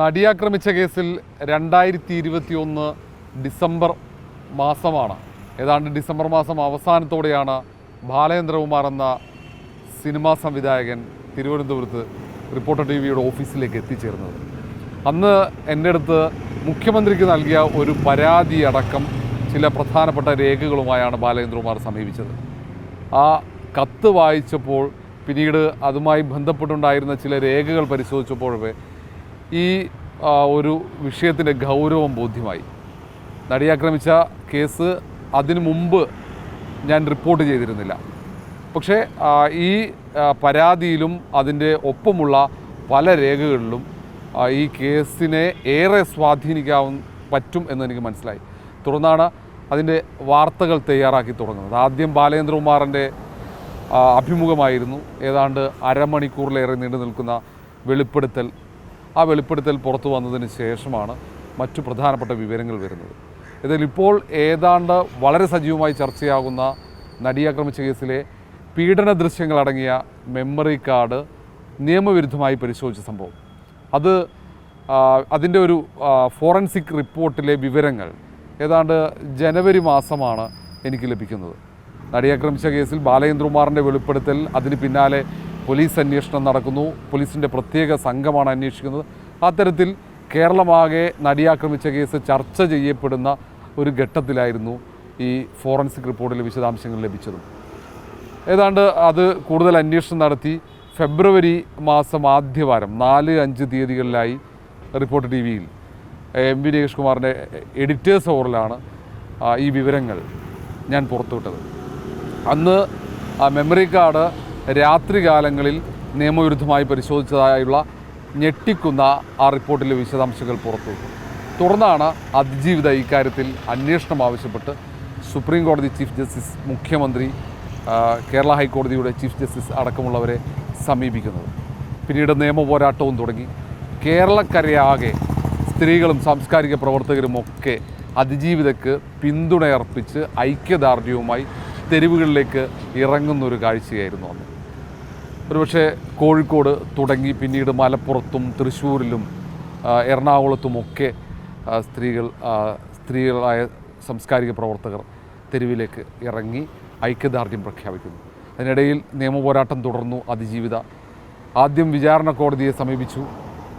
നടിയാക്രമിച്ച കേസിൽ രണ്ടായിരത്തി ഇരുപത്തി ഒന്ന് ഡിസംബർ മാസമാണ്. ഏതാണ്ട് ഡിസംബർ മാസം അവസാനത്തോടെയാണ് ബാലേന്ദ്രകുമാർ എന്ന സിനിമാ സംവിധായകൻ തിരുവനന്തപുരത്ത് റിപ്പോർട്ടർ ടി വിയുടെ ഓഫീസിലേക്ക് എത്തിച്ചേർന്നത്. അന്ന് എന്റെ അടുത്ത് മുഖ്യമന്ത്രിക്ക് നൽകിയ ഒരു പരാതി അടക്കം ചില പ്രധാനപ്പെട്ട രേഖകളുമായാണ് ബാലേന്ദ്രകുമാർ സമീപിച്ചത്. ആ കത്ത് വായിച്ചപ്പോൾ പിന്നീട് അതുമായി ബന്ധപ്പെട്ടുണ്ടായിരുന്ന ചില രേഖകൾ പരിശോധിച്ചപ്പോഴേ ഈ ഒരു വിഷയത്തിന്റെ ഗൗരവം ബോധ്യമായി. നടിയാക്രമിച്ച കേസ് അതിനു മുമ്പ് ഞാൻ റിപ്പോർട്ട് ചെയ്തിരുന്നില്ല. പക്ഷേ ഈ പരാതിയിലും അതിന്റെ ഒപ്പമുള്ള പല രേഖകളിലും ഈ കേസിനെ ഏറെ സ്വാധീനിക്കാൻ പറ്റും എന്നെനിക്ക് മനസ്സിലായി. തുടർന്നാണ് അതിന്റെ വാർത്തകൾ തയ്യാറാക്കി തുടങ്ങുന്നത്. ആദ്യം ബാലേന്ദ്രകുമാറിന്റെ അഭിമുഖമായിരുന്നു. ഏതാണ്ട് അരമണിക്കൂറിലേറെ നീണ്ടു നിൽക്കുന്ന വെളിപ്പെടുത്തൽ ആ വെളിപ്പെടുത്തൽ പുറത്തു വന്നതിന് ശേഷമാണ് മറ്റു പ്രധാനപ്പെട്ട വിവരങ്ങൾ വരുന്നത്. ഇതിൽ ഇപ്പോൾ ഏതാണ്ട് വളരെ സജീവമായി ചർച്ചയാകുന്ന നടിയാക്രമിച്ച കേസിലെ പീഡന ദൃശ്യങ്ങളടങ്ങിയ മെമ്മറി കാർഡ് നിയമവിരുദ്ധമായി പരിശോധിച്ച സംഭവം. അത് അതിന്റെ ഒരു ഫോറൻസിക് റിപ്പോർട്ടിലെ വിവരങ്ങൾ ഏതാണ്ട് ജനുവരി മാസമാണ് എനിക്ക് ലഭിക്കുന്നത്. നടിയാക്രമിച്ച കേസിൽ ബാലചന്ദ്രകുമാറിന്റെ വെളിപ്പെടുത്തൽ അതിന് പിന്നാലെ പോലീസ് അന്വേഷണം നടക്കുന്നു. പോലീസിന്റെ പ്രത്യേക സംഘമാണ് അന്വേഷിക്കുന്നത്. അത്തരത്തിൽ കേരളമാകെ നടിയാക്രമിച്ച കേസ് ചർച്ച ചെയ്യപ്പെടുന്ന ഒരു ഘട്ടത്തിലായിരുന്നു ഈ ഫോറൻസിക് റിപ്പോർട്ടിലെ വിശദാംശങ്ങൾ ലഭിച്ചതും. ഏതാണ്ട് അത് കൂടുതൽ അന്വേഷണം നടത്തി ഫെബ്രുവരി മാസം ആദ്യവാരം നാല് അഞ്ച് തീയതികളിലായി റിപ്പോർട്ട് ടി വിയിൽ എം വി രേഷ് കുമാറിന്റെ എഡിറ്റേഴ്സ് ഓറിലാണ് ഈ വിവരങ്ങൾ ഞാൻ പുറത്തുവിട്ടത്. അന്ന് ആ മെമ്മറി കാർഡ് രാത്രികാലങ്ങളിൽ നിയമവിരുദ്ധമായി പരിശോധിച്ചതായുള്ള ഞെട്ടിക്കുന്ന ആ റിപ്പോർട്ടിലെ വിശദാംശങ്ങൾ പുറത്തു തുടർന്നാണ് അതിജീവിത ഇക്കാര്യത്തിൽ അന്വേഷണം ആവശ്യപ്പെട്ട് സുപ്രീം കോടതി ചീഫ് ജസ്റ്റിസ് മുഖ്യമന്ത്രി കേരള ഹൈക്കോടതിയുടെ ചീഫ് ജസ്റ്റിസ് അടക്കമുള്ളവരെ സമീപിക്കുന്നത്. പിന്നീട് നിയമ പോരാട്ടവും തുടങ്ങി. കേരളക്കരയാകെ സ്ത്രീകളും സാംസ്കാരിക പ്രവർത്തകരും ഒക്കെ അതിജീവിതക്ക് പിന്തുണയർപ്പിച്ച് ഐക്യദാർഢ്യവുമായി തെരുവുകളിലേക്ക് ഇറങ്ങുന്ന ഒരു കാഴ്ചയായിരുന്നു അന്ന്. ഒരുപക്ഷെ കോഴിക്കോട് തുടങ്ങി പിന്നീട് മലപ്പുറത്തും തൃശ്ശൂരിലും എറണാകുളത്തുമൊക്കെ സ്ത്രീകൾ സ്ത്രീകളായ സാംസ്കാരിക പ്രവർത്തകർ തെരുവിലേക്ക് ഇറങ്ങി ഐക്യദാർഢ്യം പ്രഖ്യാപിക്കുന്നു. അതിനിടയിൽ നിയമപോരാട്ടം തുടർന്നു അതിജീവിത. ആദ്യം വിചാരണ കോടതിയെ സമീപിച്ചു.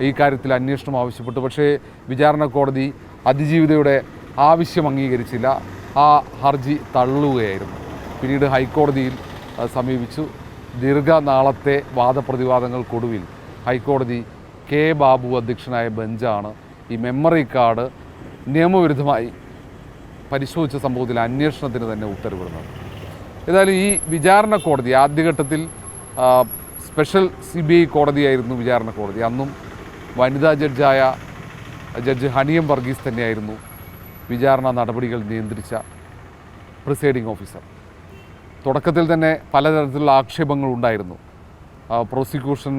ഈ കാര്യത്തിൽ അന്വേഷണം ആവശ്യപ്പെട്ടു. പക്ഷേ വിചാരണ കോടതി അതിജീവിതയുടെ ആവശ്യം അംഗീകരിച്ചില്ല. ആ ഹർജി തള്ളുകയായിരുന്നു. പിന്നീട് ഹൈക്കോടതിയിൽ സമീപിച്ചു. ദീർഘനാളത്തെ വാദപ്രതിവാദങ്ങൾക്കൊടുവിൽ ഹൈക്കോടതി കെ ബാബു അധ്യക്ഷനായ ബെഞ്ചാണ് ഈ മെമ്മറി കാർഡ് നിയമവിരുദ്ധമായി പരിശോധിച്ച സംഭവത്തിൽ അന്വേഷണത്തിന് തന്നെ ഉത്തരവിടുന്നത്. ഏതായാലും ഈ വിചാരണ കോടതി ആദ്യഘട്ടത്തിൽ സ്പെഷ്യൽ സി ബി ഐ കോടതിയായിരുന്നു വിചാരണ കോടതി. അന്നും വനിതാ ജഡ്ജായ ജഡ്ജ് ഹണിയം വർഗീസ് തന്നെയായിരുന്നു വിചാരണ നടപടികൾ നിയന്ത്രിച്ച പ്രിസൈഡിംഗ് ഓഫീസർ. തുടക്കത്തിൽ തന്നെ പലതരത്തിലുള്ള ആക്ഷേപങ്ങൾ ഉണ്ടായിരുന്നു. പ്രോസിക്യൂഷൻ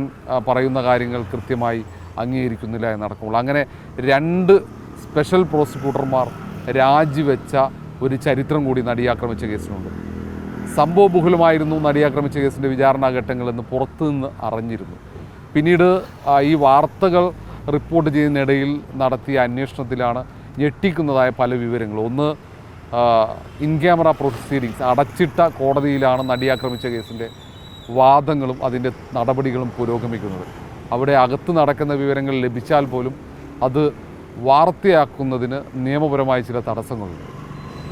പറയുന്ന കാര്യങ്ങൾ കൃത്യമായി അംഗീകരിക്കുന്നില്ല എന്നടക്കമുള്ള. അങ്ങനെ രണ്ട് സ്പെഷ്യൽ പ്രോസിക്യൂട്ടർമാർ രാജിവെച്ച ഒരു ചരിത്രം കൂടി നടിയാക്രമിച്ച കേസിനുണ്ട്. സംഭവബഹുലമായിരുന്നു നടിയാക്രമിച്ച കേസിന്റെ വിചാരണാഘട്ടങ്ങളെന്ന് പുറത്തുനിന്ന് അറിഞ്ഞിരുന്നു. പിന്നീട് ഈ വാർത്തകൾ റിപ്പോർട്ട് ചെയ്യുന്നതിനിടയിൽ നടത്തിയ അന്വേഷണത്തിലാണ് ഞെട്ടിക്കുന്നതായ പല വിവരങ്ങളും. ഒന്ന് ഇൻ ക്യാമറ പ്രൊസീഡിങ്സ് അടച്ചിട്ട കോടതിയിലാണ് നടി ആക്രമിച്ച കേസിന്റെ വാദങ്ങളും അതിന്റെ നടപടികളും പുരോഗമിക്കുന്നത്. അവിടെ അകത്ത് നടക്കുന്ന വിവരങ്ങൾ ലഭിച്ചാൽ പോലും അത് വാർത്തയാക്കുന്നതിന് നിയമപരമായ ചില തടസ്സങ്ങളുണ്ട്.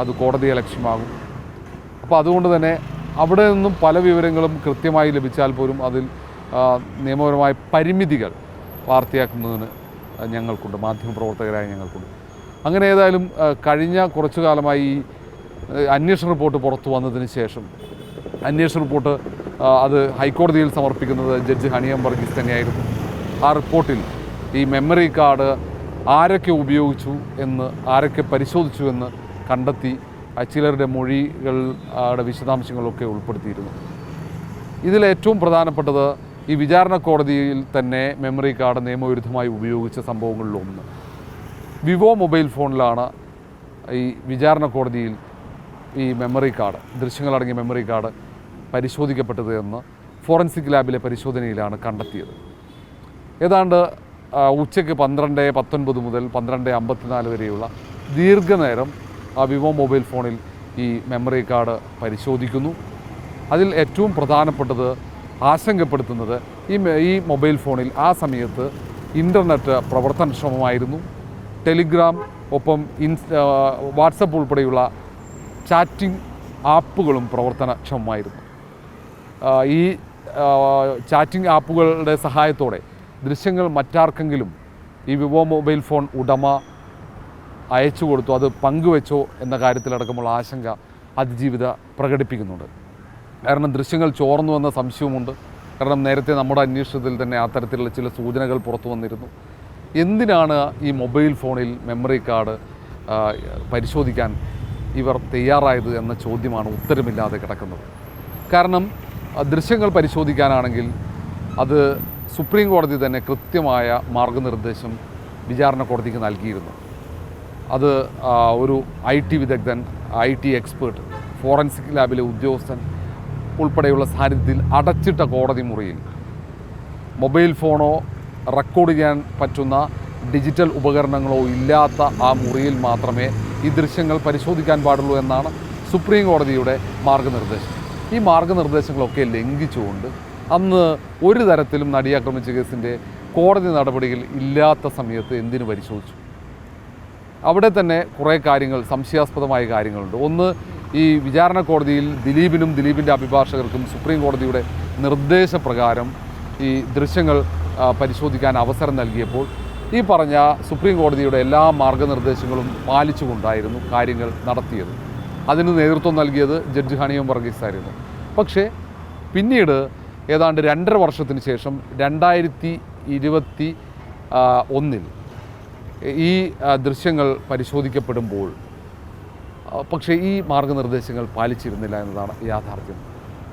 അത് കോടതിയെ ലക്ഷ്യമാകും. അപ്പോൾ അതുകൊണ്ട് തന്നെ അവിടെ നിന്നും പല വിവരങ്ങളും കൃത്യമായി ലഭിച്ചാൽ പോലും അതിൽ നിയമപരമായ പരിമിതികൾ വാർത്തയാക്കുന്നതിന് ഞങ്ങൾക്കുണ്ട്. മാധ്യമപ്രവർത്തകരായ ഞങ്ങൾക്കുണ്ട്. അങ്ങനെ ഏതായാലും കഴിഞ്ഞ കുറച്ചു കാലമായി അന്വേഷണ റിപ്പോർട്ട് പുറത്തു വന്നതിന് ശേഷം അന്വേഷണ റിപ്പോർട്ട് അത് ഹൈക്കോടതിയിൽ സമർപ്പിക്കുന്നത് ജഡ്ജ് ഹണിയം വർഗീസ് തന്നെയായിരുന്നു. ആ റിപ്പോർട്ടിൽ ഈ മെമ്മറി കാർഡ് ആരൊക്കെ ഉപയോഗിച്ചു എന്ന് ആരൊക്കെ പരിശോധിച്ചു എന്ന് കണ്ടെത്തി ചിലരുടെ മൊഴികൾ ആടെ വിശദാംശങ്ങളൊക്കെ ഉൾപ്പെടുത്തിയിരുന്നു. ഇതിലേറ്റവും പ്രധാനപ്പെട്ടത് ഈ വിചാരണ കോടതിയിൽ തന്നെ മെമ്മറി കാർഡ് നിയമവിരുദ്ധമായി ഉപയോഗിച്ച സംഭവങ്ങളിലൊന്ന്. വിവോ മൊബൈൽ ഫോണിലാണ് ഈ വിചാരണ കോടതിയിൽ ഈ മെമ്മറി കാർഡ് ദൃശ്യങ്ങളടങ്ങിയ മെമ്മറി കാർഡ് പരിശോധിക്കപ്പെട്ടത് എന്ന് ഫോറൻസിക് ലാബിലെ പരിശോധനയിലാണ് കണ്ടെത്തിയത്. ഏതാണ്ട് ഉച്ചയ്ക്ക് പന്ത്രണ്ട് പത്തൊൻപത് മുതൽ പന്ത്രണ്ട് അമ്പത്തിനാല് വരെയുള്ള ദീർഘനേരം ആ വിവോ മൊബൈൽ ഫോണിൽ ഈ മെമ്മറി കാർഡ് പരിശോധിക്കുന്നു. അതിൽ ഏറ്റവും പ്രധാനപ്പെട്ടത് ആശങ്കപ്പെടുത്തുന്നത് ഈ ഈ മൊബൈൽ ഫോണിൽ ആ സമയത്ത് ഇന്റർനെറ്റ് പ്രവർത്തനക്ഷമമായിരുന്നു. ടെലിഗ്രാം ഒപ്പം ഇൻസ് വാട്സപ്പ് ഉൾപ്പെടെയുള്ള ചാറ്റിംഗ് ആപ്പുകളും പ്രവർത്തനക്ഷമമായിരുന്നു. ഈ ചാറ്റിംഗ് ആപ്പുകളുടെ സഹായത്തോടെ ദൃശ്യങ്ങൾ മറ്റാർക്കെങ്കിലും ഈ വിവോ മൊബൈൽ ഫോൺ ഉടമ അയച്ചു കൊടുത്തു അത് പങ്കുവെച്ചോ എന്ന കാര്യത്തിലടക്കമുള്ള ആശങ്ക അതിജീവിത പ്രകടിപ്പിക്കുന്നുണ്ട്. കാരണം ദൃശ്യങ്ങൾ ചോർന്നു എന്ന സംശയവുമുണ്ട്. കാരണം നേരത്തെ നമ്മുടെ അന്വേഷണത്തിൽ തന്നെ അത്തരത്തിലുള്ള ചില സൂചനകൾ പുറത്തു വന്നിരുന്നു. എന്തിനാണ് ഈ മൊബൈൽ ഫോണിൽ മെമ്മറി കാർഡ് പരിശോധിക്കാൻ ഇവർ തയ്യാറായത് എന്ന ചോദ്യമാണ് ഉത്തരമില്ലാതെ കിടക്കുന്നത്. കാരണം ദൃശ്യങ്ങൾ പരിശോധിക്കാനാണെങ്കിൽ അത് സുപ്രീം കോടതി തന്നെ കൃത്യമായ മാർഗനിർദ്ദേശം വിചാരണ കോടതിക്ക് നൽകിയിരുന്നു. അത് ഒരു ഐ ടി വിദഗ്ധൻ ഐ ടി എക്സ്പേർട്ട് ഫോറൻസിക് ലാബിലെ ഉദ്യോഗസ്ഥൻ ഉൾപ്പെടെയുള്ള സാന്നിധ്യത്തിൽ അടച്ചിട്ട കോടതി മുറിയിൽ മൊബൈൽ ഫോണോ റെക്കോർഡ് ചെയ്യാൻ പറ്റുന്ന ഡിജിറ്റൽ ഉപകരണങ്ങളോ ഇല്ലാത്ത ആ മുറിയിൽ മാത്രമേ ഈ ദൃശ്യങ്ങൾ പരിശോധിക്കാൻ പാടുള്ളൂ എന്നാണ് സുപ്രീം കോടതിയുടെ മാർഗനിർദ്ദേശം. ഈ മാർഗനിർദ്ദേശങ്ങളൊക്കെ ലംഘിച്ചുകൊണ്ട് അന്ന് ഒരു തരത്തിലും നടിയാക്രമിച്ച കേസിന്റെ കോടതി നടപടികൾ ഇല്ലാത്ത സമയത്ത് എന്തിനു പരിശോധിച്ചു? അവിടെ തന്നെ കുറേ കാര്യങ്ങൾ സംശയാസ്പദമായ കാര്യങ്ങളുണ്ട്. ഒന്ന് ഈ വിചാരണ കോടതിയിൽ ദിലീപിനും ദിലീപിന്റെ അഭിഭാഷകർക്കും സുപ്രീം കോടതിയുടെ നിർദ്ദേശപ്രകാരം ഈ ദൃശ്യങ്ങൾ പരിശോധിക്കാൻ അവസരം നൽകിയപ്പോൾ ഈ പറഞ്ഞ സുപ്രീം കോടതിയുടെ എല്ലാ മാർഗനിർദ്ദേശങ്ങളും പാലിച്ചുകൊണ്ടായിരുന്നു കാര്യങ്ങൾ നടത്തിയത്. അതിന് നേതൃത്വം നൽകിയത് ജഡ്ജ് ഹണിയം വർഗീസ് ആയിരുന്നു പക്ഷേ പിന്നീട് ഏതാണ്ട് രണ്ടര വർഷത്തിന് ശേഷം രണ്ടായിരത്തി ഇരുപത്തി ഒന്നിൽ ഈ ദൃശ്യങ്ങൾ പരിശോധിക്കപ്പെടുമ്പോൾ പക്ഷേ ഈ മാർഗനിർദ്ദേശങ്ങൾ പാലിച്ചിരുന്നില്ല എന്നതാണ് യാഥാർത്ഥ്യം.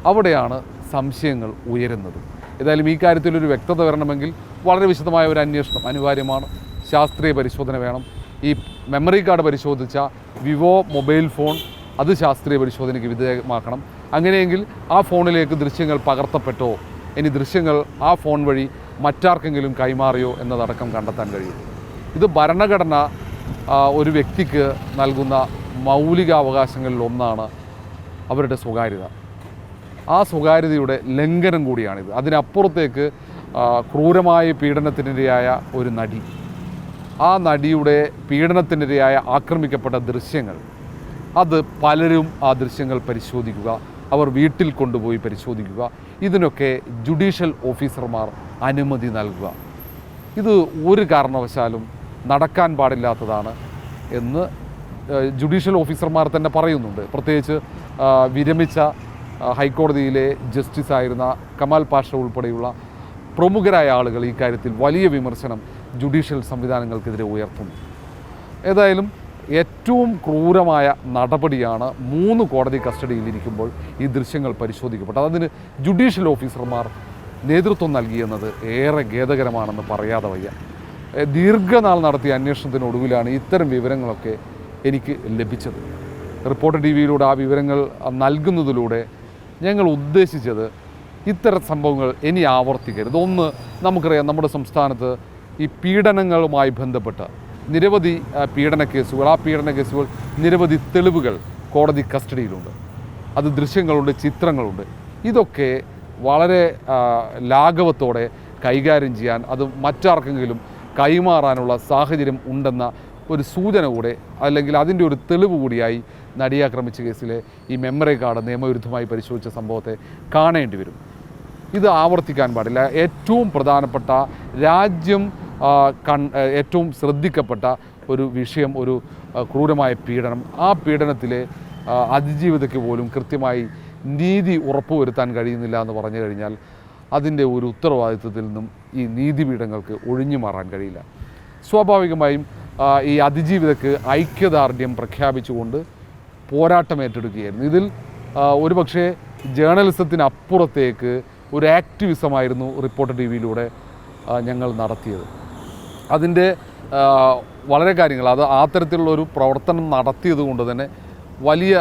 അവിടെയാണ് സംശയങ്ങൾ ഉയരുന്നത്. ഏതായാലും ഈ കാര്യത്തിലൊരു വ്യക്തത വരണമെങ്കിൽ വളരെ വിശദമായ ഒരു അന്വേഷണം അനിവാര്യമാണ്. ശാസ്ത്രീയ പരിശോധന വേണം. ഈ മെമ്മറി കാർഡ് പരിശോധിച്ച വിവോ മൊബൈൽ ഫോൺ അത് ശാസ്ത്രീയ പരിശോധനയ്ക്ക് വിധേയമാക്കണം. അങ്ങനെയെങ്കിൽ ആ ഫോണിലേക്ക് ദൃശ്യങ്ങൾ പകർത്തപ്പെട്ടോ? ഇനി ദൃശ്യങ്ങൾ ആ ഫോൺ വഴി മറ്റാർക്കെങ്കിലും കൈമാറിയോ എന്നതടക്കം കണ്ടെത്താൻ കഴിയും. ഇത് ഭരണഘടന ഒരു വ്യക്തിക്ക് നൽകുന്ന മൗലികാവകാശങ്ങളിൽ ഒന്നാണ് അവരുടെ സ്വകാര്യത. ആ സ്വകാര്യതയുടെ ലംഘനം കൂടിയാണിത്. അതിനപ്പുറത്തേക്ക് ക്രൂരമായ പീഡനത്തിനിരയായ ഒരു നടി. ആ നടിയുടെ പീഡനത്തിനിരയായ ആക്രമിക്കപ്പെട്ട ദൃശ്യങ്ങൾ അത് പലരും ആ ദൃശ്യങ്ങൾ പരിശോധിക്കുക അവർ വീട്ടിൽ കൊണ്ടുപോയി പരിശോധിക്കുക ഇതിനൊക്കെ ജുഡീഷ്യൽ ഓഫീസർമാർ അനുമതി നൽകുക. ഇത് ഒരു കാരണവശാലും നടക്കാൻ പാടില്ലാത്തതാണ് എന്ന് ജുഡീഷ്യൽ ഓഫീസർമാർ തന്നെ പറയുന്നുണ്ട്. പ്രത്യേകിച്ച് വിരമിച്ച ഹൈക്കോടതിയിലെ ജസ്റ്റിസ് ആയിരുന്ന കമാൽ പാഷ ഉൾപ്പെടെയുള്ള പ്രമുഖരായ ആളുകൾ ഈ കാര്യത്തിൽ വലിയ വിമർശനം ജുഡീഷ്യൽ സംവിധാനങ്ങൾക്കെതിരെ ഉയർത്തുന്നു. ഏതായാലും ഏറ്റവും ക്രൂരമായ നടപടിയാണ് മൂന്ന് കോടതി കസ്റ്റഡിയിലിരിക്കുമ്പോൾ ഈ ദൃശ്യങ്ങൾ പരിശോധിക്കപ്പെട്ടത്. അതിന് ജുഡീഷ്യൽ ഓഫീസർമാർ നേതൃത്വം നൽകിയെന്നത് ഏറെ ഖേദകരമാണെന്ന് പറയാതെ വയ്യ. ദീർഘനാൾ നടത്തിയ അന്വേഷണത്തിനൊടുവിലാണ് ഇത്തരം വിവരങ്ങളൊക്കെ എനിക്ക് ലഭിച്ചത്. റിപ്പോർട്ടർ ടി വിയിലൂടെ ആ വിവരങ്ങൾ നൽകുന്നതിലൂടെ ഞങ്ങൾ ഉദ്ദേശിച്ചത് ഇത്തരം സംഭവങ്ങൾ ഇനി ആവർത്തിക്കരുത്. ഒന്ന് നമുക്കറിയാം നമ്മുടെ സംസ്ഥാനത്ത് ഈ പീഡനങ്ങളുമായി ബന്ധപ്പെട്ട് നിരവധി പീഡന കേസുകൾ ആ പീഡന കേസുകൾ നിരവധി തെളിവുകൾ കോടതി കസ്റ്റഡിയിലുണ്ട്. അത് ദൃശ്യങ്ങളുണ്ട് ചിത്രങ്ങളുണ്ട്. ഇതൊക്കെ വളരെ ലാഘവത്തോടെ കൈകാര്യം ചെയ്യാൻ അത് മറ്റാർക്കെങ്കിലും കൈമാറാനുള്ള സാഹചര്യം ഉണ്ടെന്ന ഒരു സൂചന കൂടെ അല്ലെങ്കിൽ അതിന്റെ ഒരു തെളിവ് കൂടിയായി നടിയാക്രമിച്ച കേസിലെ ഈ മെമ്മറി കാർഡ് നിയമവിരുദ്ധമായി പരിശോധിച്ച സംഭവത്തെ കാണേണ്ടി വരും. ഇത് ആവർത്തിക്കാൻ പാടില്ല. ഏറ്റവും പ്രധാനപ്പെട്ട രാജ്യം കൺ ഏറ്റവും ശ്രദ്ധിക്കപ്പെട്ട ഒരു വിഷയം ഒരു ക്രൂരമായ പീഡനം. ആ പീഡനത്തിലെ അതിജീവിതയ്ക്ക് പോലും കൃത്യമായി നീതി ഉറപ്പുവരുത്താൻ കഴിയുന്നില്ല എന്ന് പറഞ്ഞു കഴിഞ്ഞാൽ അതിന്റെ ഒരു ഉത്തരവാദിത്വത്തിൽ നിന്നും ഈ നീതിപീഠങ്ങൾക്ക് ഒഴിഞ്ഞു മാറാൻ കഴിയില്ല. സ്വാഭാവികമായും ഈ അതിജീവിതക്ക് ഐക്യദാർഢ്യം പ്രഖ്യാപിച്ചുകൊണ്ട് പോരാട്ടം ഏറ്റെടുക്കുകയായിരുന്നു. ഇതിൽ ഒരു പക്ഷേ ജേർണലിസത്തിനപ്പുറത്തേക്ക് ഒരു ആക്ടിവിസമായിരുന്നു റിപ്പോർട്ടർ ടി വിയിലൂടെ ഞങ്ങൾ നടത്തിയത്. അതിന്റെ വളരെ കാര്യങ്ങൾ അത് ആ തരത്തിലുള്ള ഒരു പ്രവർത്തനം നടത്തിയത് കൊണ്ട് തന്നെ വലിയ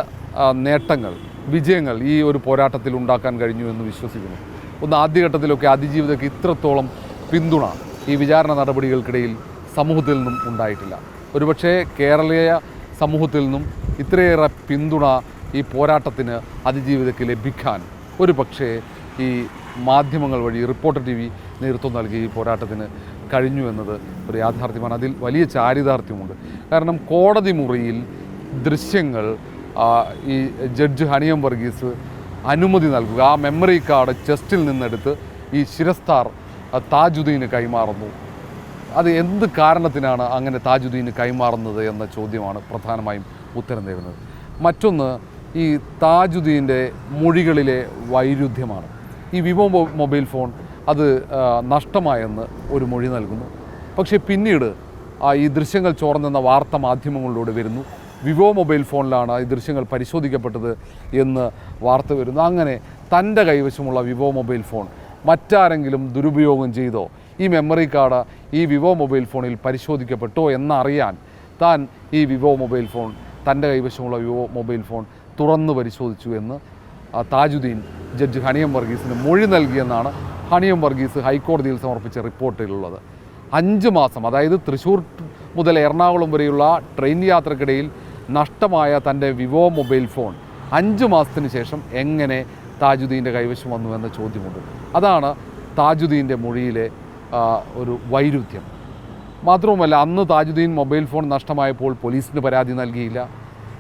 നേട്ടങ്ങൾ വിജയങ്ങൾ ഈ ഒരു പോരാട്ടത്തിൽ ഉണ്ടാക്കാൻ കഴിഞ്ഞു എന്ന് വിശ്വസിക്കുന്നു. ഒന്ന് ആദ്യഘട്ടത്തിലൊക്കെ അതിജീവിതയ്ക്ക് ഇത്രത്തോളം പിന്തുണ ഈ വിചാരണ നടപടികൾക്കിടയിൽ സമൂഹത്തിൽ നിന്നും ഉണ്ടായിട്ടില്ല. ഒരുപക്ഷേ കേരളീയ സമൂഹത്തിൽ നിന്നും ഇത്രയേറെ പിന്തുണ ഈ പോരാട്ടത്തിന് അതിജീവിതയ്ക്ക് ലഭിക്കാൻ. ഒരു പക്ഷേ ഈ മാധ്യമങ്ങൾ വഴി റിപ്പോർട്ടർ ടി വി നേതൃത്വം നൽകി ഈ പോരാട്ടത്തിന് കഴിഞ്ഞു എന്നത് ഒരു യാഥാർത്ഥ്യമാണ്. അതിൽ വലിയ ചാരിതാർത്ഥ്യമുണ്ട്. കാരണം കോടതി മുറിയിൽ ദൃശ്യങ്ങൾ ഈ ജഡ്ജ് ഹണിയം വർഗീസ് അനുമതി നൽകുക ആ മെമ്മറി കാർഡ് ചെസ്റ്റിൽ നിന്നെടുത്ത് ഈ ശിരസ്താർ താജുദ്ദീന് കൈമാറുന്നു. അത് എന്ത് കാരണത്തിനാണ് അങ്ങനെ താജുദ്ദീന് കൈമാറുന്നത് എന്ന ചോദ്യമാണ് പ്രധാനമായും ഉത്തരം നേടുന്നത് മറ്റൊന്ന് ഈ താജുദ്ദീന്റെ മൊഴികളിലെ വൈരുദ്ധ്യമാണ്. ഈ വിവോ മൊബൈൽ ഫോൺ അത് നഷ്ടമായെന്ന് ഒരു മൊഴി നൽകുന്നു. പക്ഷേ പിന്നീട് ഈ ദൃശ്യങ്ങൾ ചോർന്നെന്ന വാർത്ത മാധ്യമങ്ങളിലൂടെ വരുന്നു. വിവോ മൊബൈൽ ഫോണിലാണ് ഈ ദൃശ്യങ്ങൾ പരിശോധിക്കപ്പെട്ടത് എന്ന് വാർത്ത വരുന്നു. അങ്ങനെ തന്റെ കൈവശമുള്ള വിവോ മൊബൈൽ ഫോൺ മറ്റാരെങ്കിലും ദുരുപയോഗം ചെയ്തോ ഈ മെമ്മറി കാർഡ് ഈ വിവോ മൊബൈൽ ഫോണിൽ പരിശോധിക്കപ്പെട്ടോ എന്നറിയാൻ താൻ ഈ വിവോ മൊബൈൽ ഫോൺ തന്റെ കൈവശമുള്ള വിവോ മൊബൈൽ ഫോൺ തുറന്ന് പരിശോധിച്ചു എന്ന് താജുദ്ദീൻ ജഡ്ജ് ഹണിയം വർഗീസിന് മൊഴി നൽകിയെന്നാണ് ഹണിയം വർഗീസ് ഹൈക്കോടതിയിൽ സമർപ്പിച്ച റിപ്പോർട്ടിലുള്ളത്. അഞ്ച് മാസം അതായത് തൃശ്ശൂർ മുതൽ എറണാകുളം വരെയുള്ള ട്രെയിൻ യാത്രക്കിടയിൽ നഷ്ടമായ തന്റെ വിവോ മൊബൈൽ ഫോൺ അഞ്ച് മാസത്തിന് ശേഷം എങ്ങനെ താജുദ്ദീന്റെ കൈവശം വന്നു എന്ന ചോദ്യമുണ്ട്. അതാണ് താജുദ്ദീന്റെ മൊഴിയിലെ ഒരു വൈരുദ്ധ്യം. മാത്രവുമല്ല അന്ന് താജുദ്ദീൻ മൊബൈൽ ഫോൺ നഷ്ടമായപ്പോൾ പോലീസിന് പരാതി നൽകിയില്ല.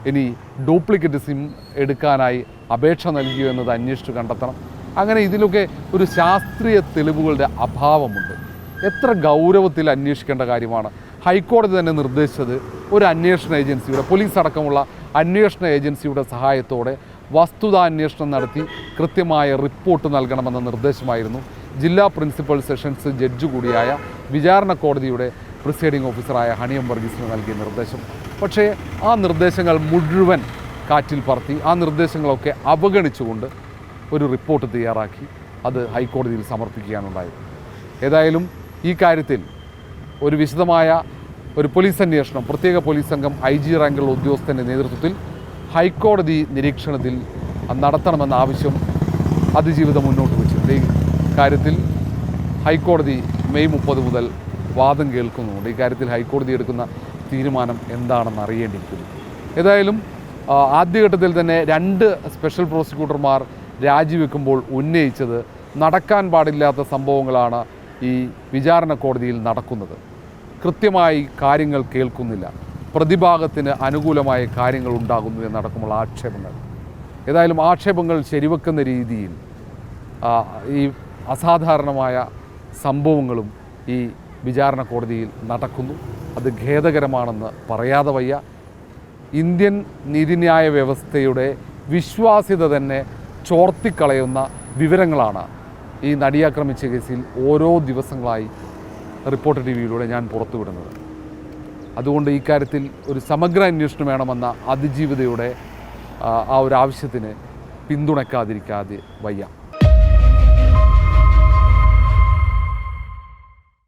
ഇനി ഡ്യൂപ്ലിക്കേറ്റ് സിം എടുക്കാനായി അപേക്ഷ നൽകിയോ എന്നത് അന്വേഷിച്ച് കണ്ടെത്തണം. അങ്ങനെ ഇതിലൊക്കെ ഒരു ശാസ്ത്രീയ തെളിവുകളുടെ അഭാവമുണ്ട്. എത്ര ഗൗരവത്തിൽ അന്വേഷിക്കേണ്ട കാര്യമാണ്? ഹൈക്കോടതി തന്നെ നിർദ്ദേശിച്ചത് ഒരു അന്വേഷണ ഏജൻസിയുടെ പോലീസ് അടക്കമുള്ള അന്വേഷണ ഏജൻസിയുടെ സഹായത്തോടെ വസ്തുതാന്വേഷണം നടത്തി കൃത്യമായ റിപ്പോർട്ട് നൽകണമെന്ന നിർദ്ദേശമായിരുന്നു. ജില്ലാ പ്രിൻസിപ്പൽ സെഷൻസ് ജഡ്ജ് കൂടിയായ വിചാരണ കോടതിയുടെ പ്രിസൈഡിംഗ് ഓഫീസറായ ഹണിയം വർഗീസിന് നൽകിയ നിർദ്ദേശം. പക്ഷേ ആ നിർദ്ദേശങ്ങൾ മുഴുവൻ കാറ്റിൽ പറത്തി ആ നിർദ്ദേശങ്ങളൊക്കെ അവഗണിച്ചുകൊണ്ട് ഒരു റിപ്പോർട്ട് തയ്യാറാക്കി അത് ഹൈക്കോടതിയിൽ സമർപ്പിക്കുകയാണുണ്ടായത്. ഏതായാലും ഈ കാര്യത്തിൽ ഒരു വിശദമായ ഒരു പോലീസ് അന്വേഷണം പ്രത്യേക പോലീസ് സംഘം ഐ ജി റാങ്കുള്ള ഉദ്യോഗസ്ഥന്റെ നേതൃത്വത്തിൽ ഹൈക്കോടതി നിരീക്ഷണത്തിൽ നടത്തണമെന്ന ആവശ്യം അതിജീവിതം മുന്നോട്ട് ഈ കാര്യത്തിൽ ഹൈക്കോടതി മെയ് മുപ്പത് മുതൽ വാദം കേൾക്കുന്നുണ്ട്. ഇക്കാര്യത്തിൽ കാര്യത്തിൽ ഹൈക്കോടതി എടുക്കുന്ന തീരുമാനം എന്താണെന്ന് അറിയേണ്ടിയിരിക്കുന്നു. ഏതായാലും ആദ്യഘട്ടത്തിൽ തന്നെ രണ്ട് സ്പെഷ്യൽ പ്രോസിക്യൂട്ടർമാർ രാജിവെക്കുമ്പോൾ ഉന്നയിച്ചത് നടക്കാൻ പാടില്ലാത്ത സംഭവങ്ങളാണ് ഈ വിചാരണ കോടതിയിൽ നടക്കുന്നത്. കൃത്യമായി കാര്യങ്ങൾ കേൾക്കുന്നില്ല. പ്രതിഭാഗത്തിന് അനുകൂലമായ കാര്യങ്ങൾ ഉണ്ടാകുന്നു എന്നടക്കമുള്ള ആക്ഷേപങ്ങൾ. ഏതായാലും ആക്ഷേപങ്ങൾ ശരിവെക്കുന്ന രീതിയിൽ ഈ അസാധാരണമായ സംഭവങ്ങളും ഈ വിചാരണ കോടതിയിൽ നടക്കുന്നു. അത് ഖേദകരമാണെന്ന് പറയാതെ വയ്യ. ഇന്ത്യൻ നീതിന്യായ വ്യവസ്ഥയുടെ വിശ്വാസ്യത തന്നെ ചോർത്തിക്കളയുന്ന വിവരങ്ങളാണ് ഈ നടിയാക്രമിച്ച കേസിൽ ഓരോ ദിവസങ്ങളായി റിപ്പോർട്ട് ടി വിയിലൂടെ ഞാൻ പുറത്തുവിടുന്നത്. അതുകൊണ്ട് ഈ കാര്യത്തിൽ ഒരു സമഗ്ര അന്വേഷണം വേണമെന്ന അതിജീവിതയുടെ ആ ഒരു ആവശ്യത്തിന് പിന്തുണയ്ക്കാതിരിക്കാതെ വയ്യ.